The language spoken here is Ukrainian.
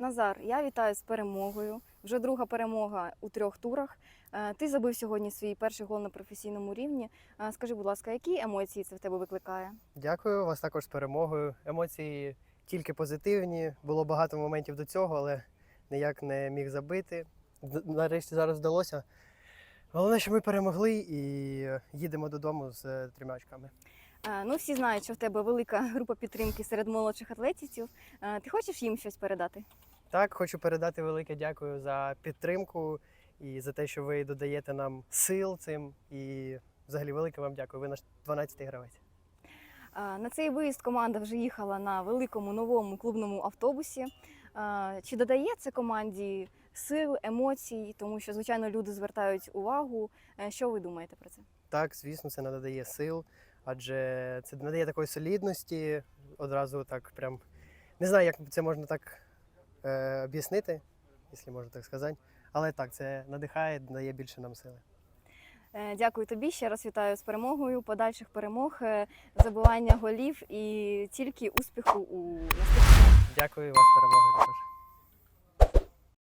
Назар, я вітаю з перемогою. Вже друга перемога у трьох турах. Е, Ти забив сьогодні свій перший гол на професійному рівні. Е, Скажи, будь ласка, які емоції це в тебе викликає? Дякую вас також з перемогою. Емоції тільки позитивні. Було багато моментів до цього, але ніяк не міг забити. Нарешті зараз вдалося. Головне, що ми перемогли і їдемо додому з трьома очками. Е, Ну, всі знають, що в тебе велика група підтримки серед молодших атлетів. Ти хочеш їм щось передати? Так, хочу передати велике дякую за підтримку і за те, що ви додаєте нам сил цим. І взагалі велике вам дякую. Ви наш 12-й гравець. На цей виїзд команда вже їхала на великому новому клубному автобусі. Чи додає це команді сил, емоцій? Тому що, звичайно, люди звертають увагу. Е, Що ви думаєте про це? Так, звісно, це надає сил, адже це надає такої солідності. Одразу так прям не знаю, як це можна так е, об'яснити, якщо можна так сказати. Але так, це надихає, дає більше нам сили. Е, Дякую тобі. Ще раз вітаю з перемогою, подальших перемог, е, забивання голів і тільки успіху у наступному. Дякую вас перемоги також.